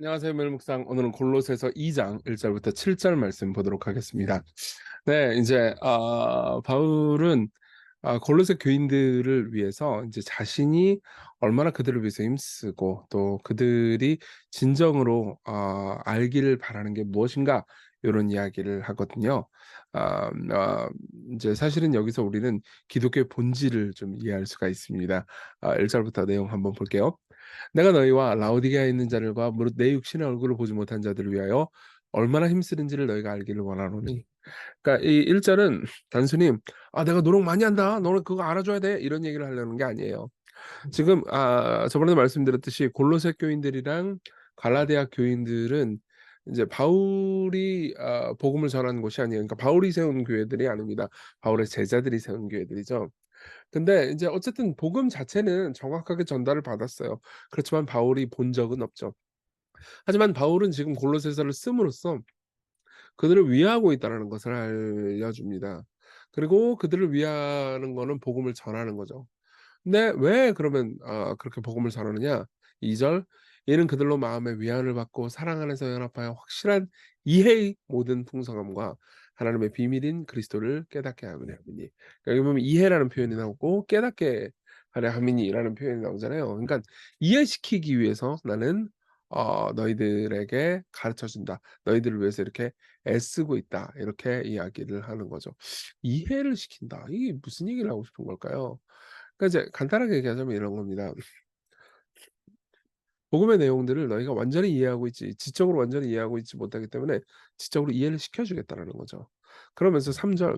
안녕하세요. 멜묵상. 오늘은 골로새서 2장 1절부터 7절 말씀 보도록 하겠습니다. 네, 이제 아, 바울은 아, 골로새 교인들을 위해서 이제 자신이 얼마나 그들을 위해서 힘쓰고 또 그들이 진정으로 아, 알기를 바라는 게 무엇인가 이런 이야기를 하거든요. 아, 아, 이제 사실은 여기서 우리는 기독교의 본질을 좀 이해할 수가 있습니다. 아, 1절부터 내용 한번 볼게요. 내가 너희와 라오디게아에 있는 자들과 무릇 내 육신의 얼굴을 보지 못한 자들을 위하여 얼마나 힘쓰는지를 너희가 알기를 원하노니. 그러니까 이 1절은 단순히 아 내가 노력 많이 한다. 너는 그거 알아줘야 돼. 이런 얘기를 하려는 게 아니에요. 지금 아 저번에 말씀드렸듯이 골로새 교인들이랑 갈라디아 교인들은 이제 바울이 아 복음을 전하는 곳이 아니에요. 그러니까 바울이 세운 교회들이 아닙니다. 바울의 제자들이 세운 교회들이죠. 근데 이제 어쨌든 복음 자체는 정확하게 전달을 받았어요. 그렇지만 바울이 본 적은 없죠. 하지만 바울은 지금 골로새서를 씀으로써 그들을 위하고 있다라는 것을 알려줍니다. 그리고 그들을 위하는 거는 복음을 전하는 거죠. 근데 왜 그러면 아 그렇게 복음을 전하느냐? 2절 이는 그들로 마음의 위안을 받고 사랑 안에서 연합하여 확실한 이해의 모든 풍성함과 하나님의 비밀인 그리스도를 깨닫게 하느냐 하미니. 그러니까 여기 보면 이해라는 표현이 나오고 깨닫게 하려 함이니라는 표현이 나오잖아요. 그러니까 이해시키기 위해서 나는 어 너희들에게 가르쳐 준다. 너희들을 위해서 이렇게 애쓰고 있다. 이렇게 이야기를 하는 거죠. 이해를 시킨다. 이게 무슨 얘기를 하고 싶은 걸까요? 그러니까 이제 간단하게 얘기하자면 이런 겁니다. 복음의 내용들을 너희가 완전히 이해하고 있지 지적으로 완전히 이해하고 있지 못하기 때문에 지적으로 이해를 시켜 주겠다라는 거죠. 그러면서 3절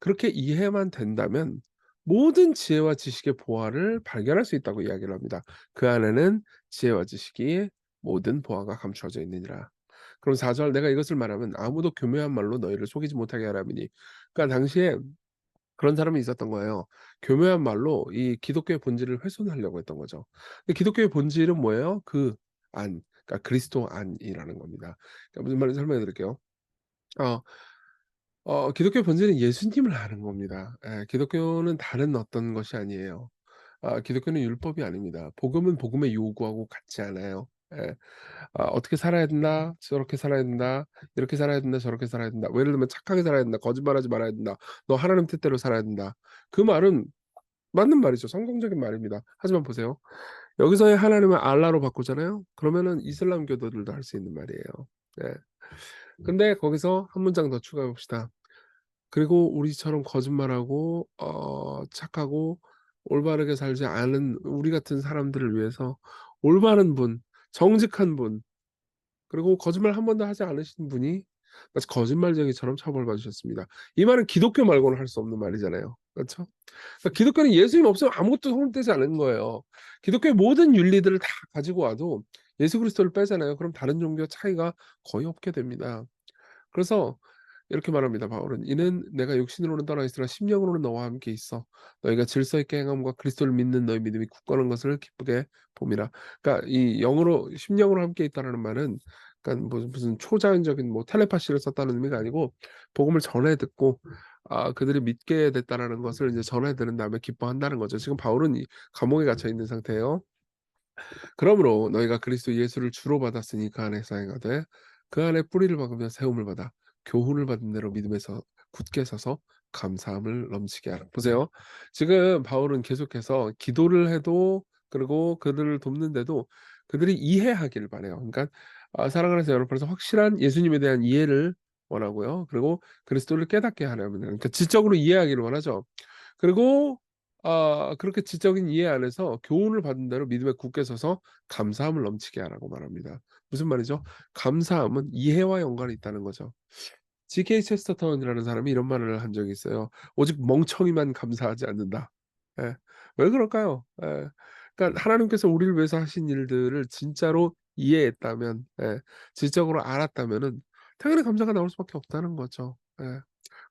그렇게 이해만 된다면 모든 지혜와 지식의 보화를 발견할 수 있다고 이야기를 합니다. 그 안에는 지혜와 지식이 모든 보화가 감추어져 있느니라. 그럼 4절 내가 이것을 말하면 아무도 교묘한 말로 너희를 속이지 못하게 하라미니. 그러니까 당시에 그런 사람이 있었던 거예요. 교묘한 말로 이 기독교의 본질을 훼손하려고 했던 거죠. 근데 기독교의 본질은 뭐예요? 그 안, 그러니까 그리스도 안이라는 겁니다. 그러니까 무슨 말인지 설명해 드릴게요. 어, 어, 기독교의 본질은 예수님을 아는 겁니다. 예, 기독교는 다른 어떤 것이 아니에요. 아, 기독교는 율법이 아닙니다. 복음은 복음의 요구하고 같지 않아요. 예. 아, 어떻게 살아야 된다, 저렇게 살아야 된다, 이렇게 살아야 된다, 저렇게 살아야 된다. 뭐 예를 들면 착하게 살아야 된다, 거짓말하지 말아야 된다, 너 하나님 뜻대로 살아야 된다. 그 말은 맞는 말이죠. 성경적인 말입니다. 하지만 보세요. 여기서의 하나님을 알라로 바꾸잖아요. 그러면은 이슬람 교도들도 할 수 있는 말이에요. 네. 근데 거기서 한 문장 더 추가해 봅시다. 그리고 우리처럼 거짓말하고 어 착하고 올바르게 살지 않은 우리 같은 사람들을 위해서 올바른 분, 정직한 분, 그리고 거짓말 한 번도 하지 않으신 분이 마치 거짓말쟁이처럼 처벌받으셨습니다. 이 말은 기독교 말고는 할 수 없는 말이잖아요. 그렇죠? 그러니까 기독교는 예수님 없으면 아무것도 성립되지 않은 거예요. 기독교의 모든 윤리들을 다 가지고 와도 예수 그리스도를 빼잖아요. 그럼 다른 종교 차이가 거의 없게 됩니다. 그래서 이렇게 말합니다. 바울은 이는 내가 육신으로는 떠나 있으나 심령으로는 너와 함께 있어 너희가 질서 있게 행함과 그리스도를 믿는 너희 믿음이 굳건한 것을 기쁘게 봄이라. 그러니까 이 영으로 심령으로 함께 있다라는 말은 그러니까 무슨 무슨 초자연적인 뭐 텔레파시를 썼다는 의미가 아니고 복음을 전해 듣고 아 그들이 믿게 됐다라는 것을 이제 전해 들은 다음에 기뻐한다는 거죠. 지금 바울은 이 감옥에 갇혀 있는 상태예요. 그러므로 너희가 그리스도 예수를 주로 받았으니 그 안에서 행하되 그 안에 뿌리를 박으며 세움을 받아 교훈을 받은 대로 믿음에서 굳게 서서 감사함을 넘치게 하라. 보세요. 지금 바울은 계속해서 기도를 해도 그리고 그들을 돕는데도 그들이 이해하기를 바래요. 그러니까 아, 해서 여러분께서 확실한 예수님에 대한 이해를 원하고요. 그리고 그리스도를 깨닫게 하려면 그러니까 지적으로 이해하기를 원하죠. 그리고 아 그렇게 지적인 이해 안에서 교훈을 받은 대로 믿음에 굳게 서서 감사함을 넘치게 하라고 말합니다. 무슨 말이죠? 감사함은 이해와 연관이 있다는 거죠. G.K. 체스터턴이라는 사람이 이런 말을 한 적이 있어요. "오직 멍청이만 감사하지 않는다." 예. 왜 그럴까요? 예. 그러니까 하나님께서 우리를 위해서 하신 일들을 진짜로 이해했다면 예 지적으로 알았다면은 당연히 감사가 나올 수밖에 없다는 거죠. 예.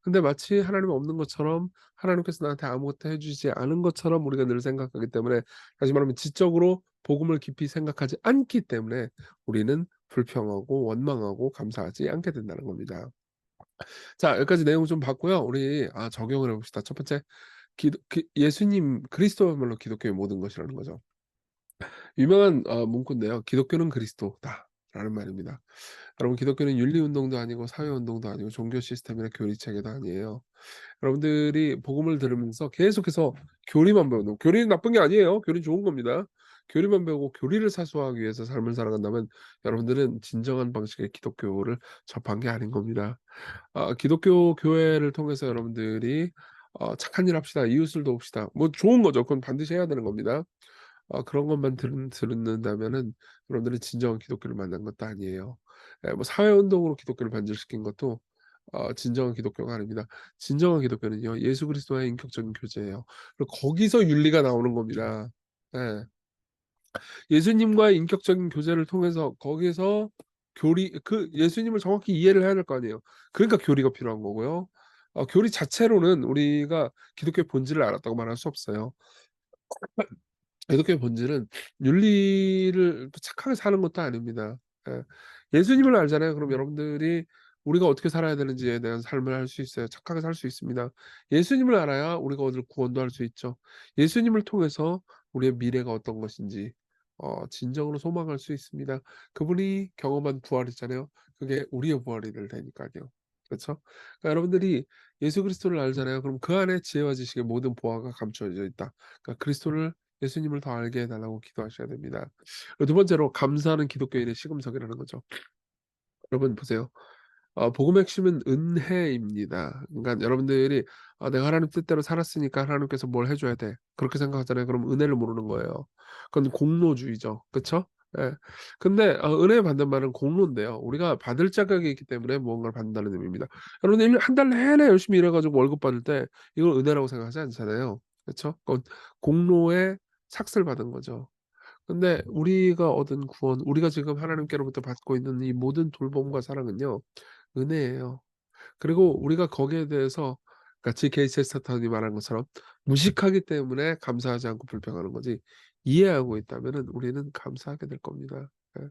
근데 마치 하나님이 없는 것처럼 하나님께서 나한테 아무것도 해 주지 않은 것처럼 우리가 늘 생각하기 때문에 다시 말하면 지적으로 복음을 깊이 생각하지 않기 때문에 우리는 불평하고 원망하고 감사하지 않게 된다는 겁니다. 자 여기까지 내용 좀 봤고요. 우리 아 적용을 해 봅시다. 첫 번째 기도 그 예수님 그리스도야말로 기독교의 모든 것이라는 거죠. 유명한 어 문구인데요. "기독교는 그리스도다." 라는 말입니다. 여러분 기독교는 윤리 운동도 아니고 사회 운동도 아니고 종교 시스템이나 교리 체계도 아니에요. 여러분들이 복음을 들으면서 계속해서 교리만 배우는 교리는 나쁜 게 아니에요. 교리는 좋은 겁니다. 교리만 배우고 교리를 사수하기 위해서 삶을 살아간다면 여러분들은 진정한 방식의 기독교를 접한 게 아닌 겁니다. 아 기독교 교회를 통해서 여러분들이 어 '착한 일 합시다. 이웃을 도웁시다.' 뭐 좋은 거죠. 그건 반드시 해야 되는 겁니다. 어 그런 것만 들은 듣는다면은 여러분들은 진정한 기독교를 만난 것도 아니에요. 예 뭐 사회 운동으로 기독교를 변질시킨 것도 어 진정한 기독교가 아닙니다. 진정한 기독교는요 예수 그리스도와의 인격적인 교제예요. 그리고 거기서 윤리가 나오는 겁니다. 예. 예수님과의 인격적인 교제를 통해서 거기서 교리 그 예수님을 정확히 이해를 해야 될 거 아니에요. 그러니까 교리가 필요한 거고요. 어 교리 자체로는 우리가 기독교의 본질을 알았다고 말할 수 없어요. 기독교의 본질은 윤리를 착하게 사는 것도 아닙니다. 예. 예수님을 알잖아요. 그럼 여러분들이 우리가 어떻게 살아야 되는지에 대한 삶을 할 수 있어요. 착하게 살 수 있습니다. 예수님을 알아야 우리가 얻을 구원도 할 수 있죠. 예수님을 통해서 우리의 미래가 어떤 것인지 어 진정으로 소망할 수 있습니다. 그분이 경험한 부활이잖아요. 그게 우리의 부활이 될 테니까요. 그렇죠? 그러니까 여러분들이 예수 그리스도를 알잖아요. 그럼 그 안에 지혜와 지식의 모든 보화가 감춰져 있다. 그러니까 그리스도를 예수님을 더 알게 해 달라고 기도하셔야 됩니다. 두 번째로 감사하는 기독교인의 시금석이라는 거죠. 여러분 보세요. 어 복음의 핵심은 은혜입니다. 그러니까 여러분들이 '아 내가 하나님 뜻대로 살았으니까 하나님께서 뭘 해 줘야 돼.' 그렇게 생각하잖아요. 그럼 은혜를 모르는 거예요. 그건 공로주의죠. 그쵸? 예. 근데 어 은혜 받는 말은 공로인데요. 우리가 받을 자격이 있기 때문에 무언가를 받는다는 의미입니다. 여러분 1한달 내내 열심히 일해 가지고 월급 받을 때 이걸 은혜라고 생각하지 않잖아요. 그쵸? 그건 공로의 삭슬 받은 거죠. 근데 우리가 얻은 구원, 우리가 지금 하나님께로부터 받고 있는 이 모든 돌봄과 사랑은요 은혜예요. 그리고 우리가 거기에 대해서 그러니까 G.K. 체스터턴이 말한 것처럼 무식하기 때문에 감사하지 않고 불평하는 거지 이해하고 있다면은 우리는 감사하게 될 겁니다. 예.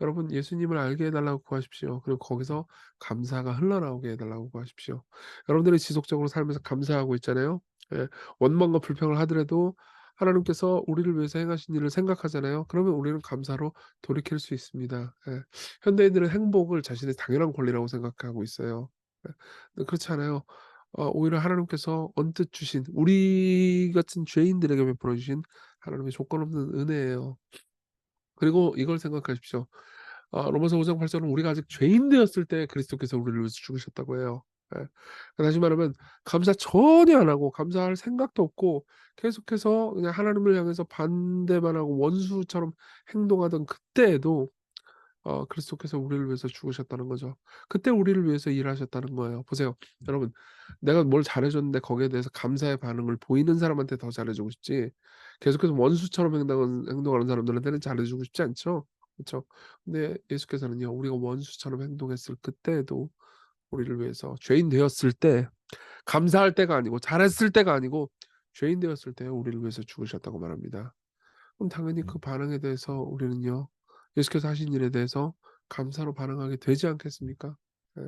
여러분 예수님을 알게 해 달라고 구하십시오. 그리고 거기서 감사가 흘러나오게 해 달라고 구하십시오. 여러분들이 지속적으로 살면서 감사하고 있잖아요. 예. 원망과 불평을 하더라도 하나님께서 우리를 위해서 행하신 일을 생각하잖아요. 그러면 우리는 감사로 돌이킬 수 있습니다. 예. 현대인들은 행복을 자신의 당연한 권리라고 생각하고 있어요. 예. 그렇지 않아요. 어 오히려 하나님께서 언뜻 주신 우리 같은 죄인들에게 베풀어 주신 하나님의 조건 없는 은혜예요. 그리고 이걸 생각하십시오. 아 로마서 5장 8 절은 우리가 아직 죄인 되었을 때 그리스도께서 우리를 위해서 죽으셨다고 해요. 예. 다시 말하면 감사 전혀 안 하고 감사할 생각도 없고 계속해서 그냥 하나님을 향해서 반대만 하고 원수처럼 행동하던 그때에도 어 그리스도께서 우리를 위해서 죽으셨다는 거죠. 그때 우리를 위해서 일하셨다는 거예요. 보세요. 여러분 내가 뭘 잘해 줬는데 거기에 대해서 감사의 반응을 보이는 사람한테 더 잘해 주고 싶지 계속해서 원수처럼 행동하는 사람들한테는 잘해 주고 싶지 않죠. 그쵸? 근데 예수께서는요. 우리가 원수처럼 행동했을 그때에도 우리를 위해서 죄인 되었을 때 감사할 때가 아니고 잘했을 때가 아니고 죄인 되었을 때 우리를 위해서 죽으셨다고 말합니다. 그럼 당연히 그 반응에 대해서 우리는요. 예수께서 하신 일에 대해서 감사로 반응하게 되지 않겠습니까? 예.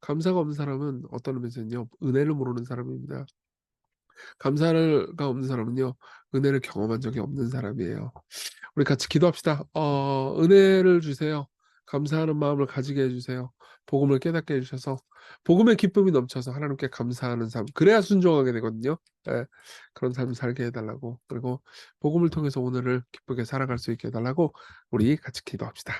감사가 없는 사람은 어떤 의미에서는요. 은혜를 모르는 사람입니다. 감사가 없는 사람은요. 은혜를 경험한 적이 없는 사람이에요. 우리 같이 기도합시다. 어 은혜를 주세요. 감사하는 마음을 가지게 해 주세요. 복음을 깨닫게 해 주셔서 복음의 기쁨이 넘쳐서 하나님께 감사하는 삶 그래야 순종하게 되거든요. 예. 그런 삶 살게 해 달라고 그리고 복음을 통해서 오늘을 기쁘게 살아갈 수 있게 해 달라고 우리 같이 기도합시다.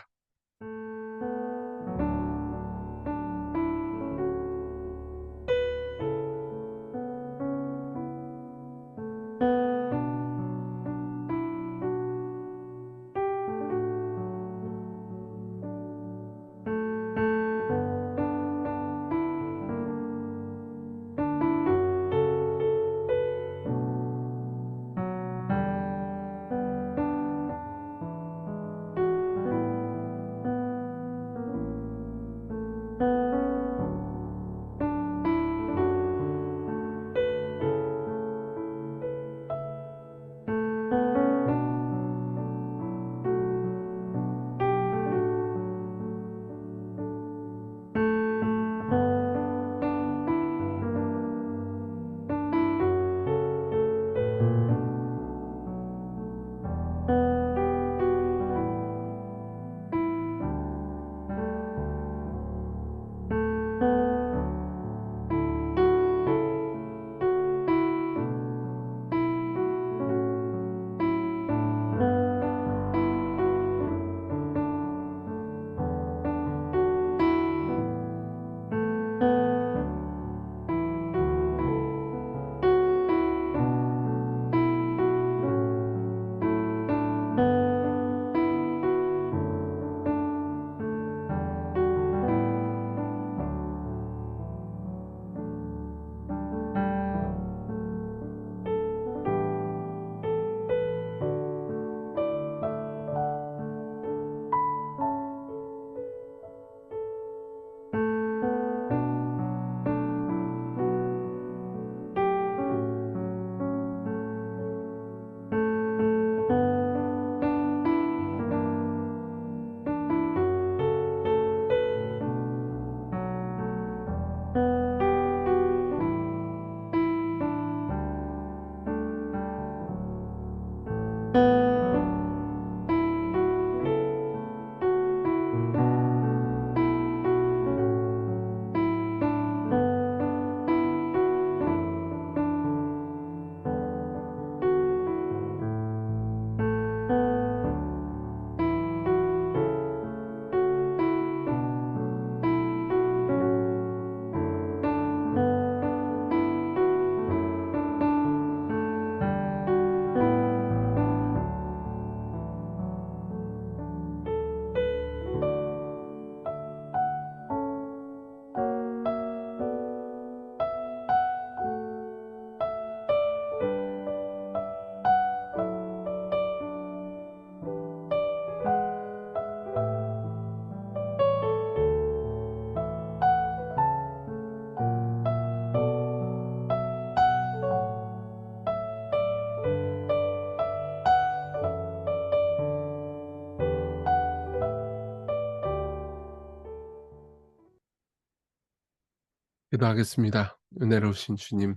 기도하겠습니다. 은혜로우신 주님.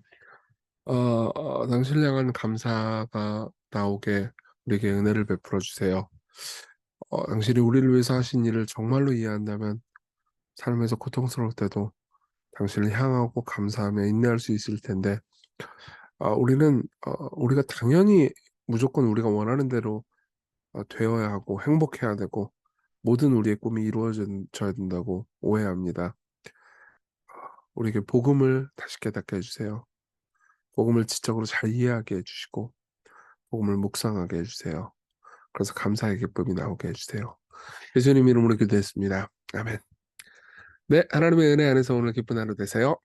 어 어 당신을 향한 감사가 나오게 우리에게 은혜를 베풀어 주세요. 어 당신이 우리를 위해서 하신 일을 정말로 이해한다면 삶에서 고통스러울 때도 당신을 향하고 감사하며 인내할 수 있을 텐데 아 우리는 어 우리가 당연히 무조건 우리가 원하는 대로 어 되어야 하고 행복해야 되고 모든 우리의 꿈이 이루어진 져야 된다고 오해합니다. 우리에게 복음을 다시 깨닫게 해 주세요. 복음을 지적으로 잘 이해하게 해 주시고 복음을 묵상하게 해 주세요. 그래서 감사의 기쁨이 나오게 해 주세요. 예수님 이름으로 기도했습니다. 아멘. 네, 하나님의 은혜 안에서 오늘 기쁜 하루 되세요.